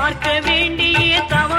பார்க்க வேண்டிய தவ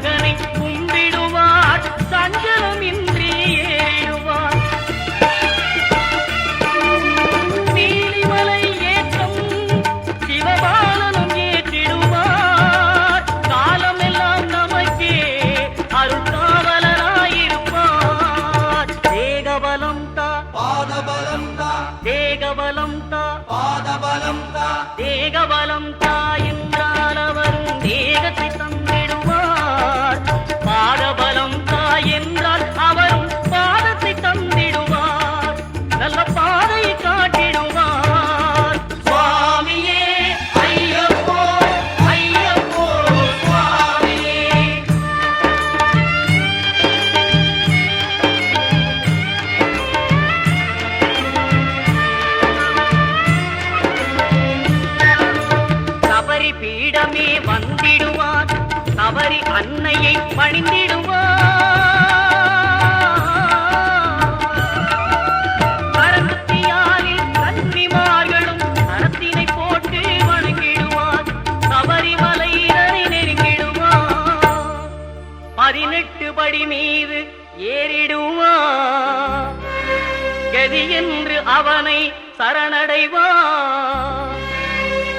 மகனை கும்பிடுவார். சஞ்சலமின்றி ஏறுவார். நீலிமலை ஏற்றம் சிவபாலனும் ஏற்றிடுவார். காலமெல்லாம் நமக்கே அருள்காவலராயிருப்பார் தேகபலம் தா. பாதபலம் தா. தேகபலம் தா. பாதபலம் தா. தேகபலம் தாயென்றால் சபரி வந்திடுவார். தவறி அன்னையை பணிந்திடுவார் கரகத்தியாலில் கன்னிமார்களும் கரத்தினை போட்டு வணங்கிடுவார். சபரிமலையினரை நெருங்கிடுவார். பதினெட்டு படி மீது ஏறிடுவார். கதி என்று அவனை சரணடைவான்